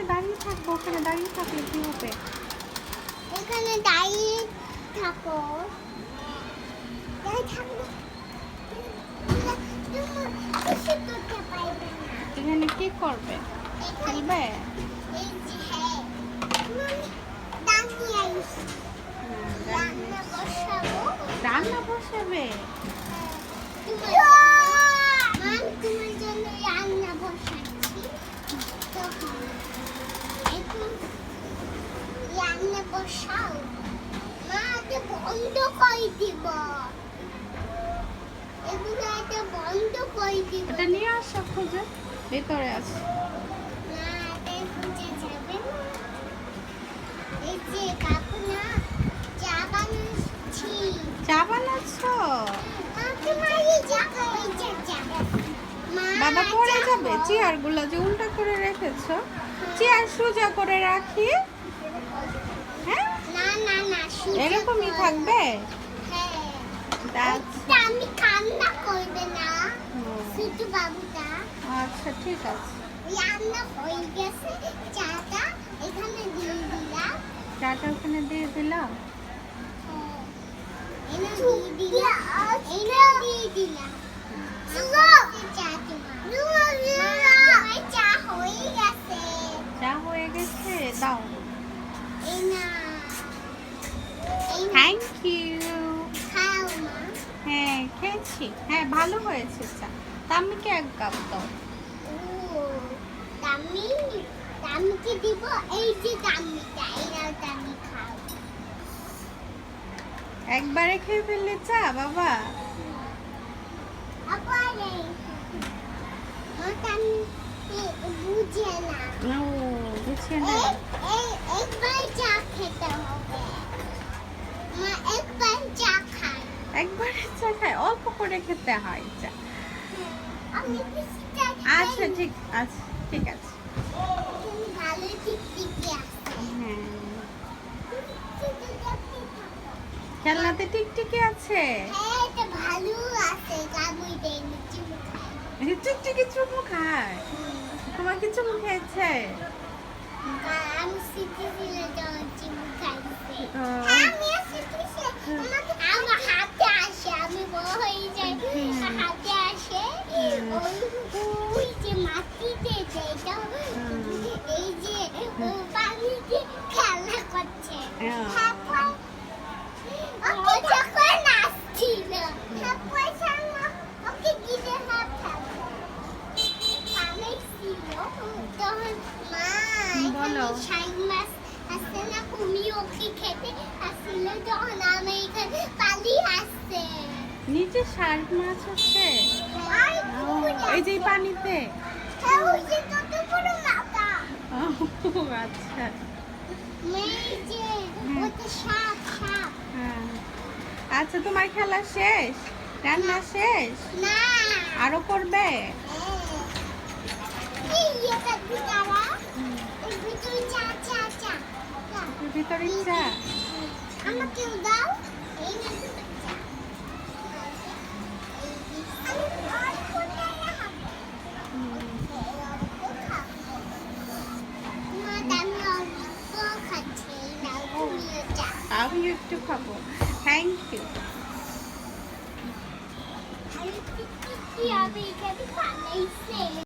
যে দাঁড়িয়ে থাকব ওখানে দাঁড়িয়ে থাকলে কি হবে? এখানে দাঁড়িয়ে থাকো। এখানে কি করবে? খেলবে? হ্যাঁ রান্না বসাবো রান্না বসাবে মা তোমার জন্য রান্না বসাচ্ছি তো এখন রান্না বসাও। মা বন্ধ করে দিব। এগুলো এটা বন্ধ করে দিব। এটা নিয়ে আসো খুঁজে ভেতরে আছে চা বানাচ্ছি। বাবা পড়ে যাবে। চেয়ারগুলো যে উল্টা করে রেখেছ চেয়ার সোজা করে রাখি। এরকমই থাকবে? আমি কান্না করবে না শুধু বাবুটা আচ্ছা ঠিক আছে। রান্না হয়ে গেছে চাটা এখানে দিয়ে দিলাম ওখানে দিয়ে দিলাম? এনে দিয়ে দিলাম এনে দিয়ে চা হয়ে গেছে। চা হয়ে গেছে দাও। এই না ভালো হয়েছে চা তা আমি এক কাপ দাও। দামিকে দিব? এই যে দামি খাও। একবারে খেয়ে ফেললে চা বাবা? আবার এই মা দামি বুঝে না। ও বুঝছে না। একবার চা খেতে হবে মা একবার চা খাই একবারে চা খায় অল্প করে খেতে হয় চা আচ্ছা ঠিক আছে ঠিক আছে। তুমি ভালো ঠিক ঠিকই আছে? হ্যাঁ খেলনাতে আছে। হ্যাঁ চুমু খায়? তোমার কি চুমু খেয়েছে? আমি সিটিজিলে যাওয়ার চিমু খাইছি। নিচে শার্ক মাছ আছে। এই যে পানিতে। হ্যাঁ, আচ্ছা। এই যে হুম। ওটা সাপ সাপ হ্যাঁ। আচ্ছা তোমার খেলা শেষ? রান্না শেষ? না। আরও করবে? ভিতরা চা আমাকেও দাও এই আমি আমি। আমি একটু খাব থ্যাংক ইউ আমি পানি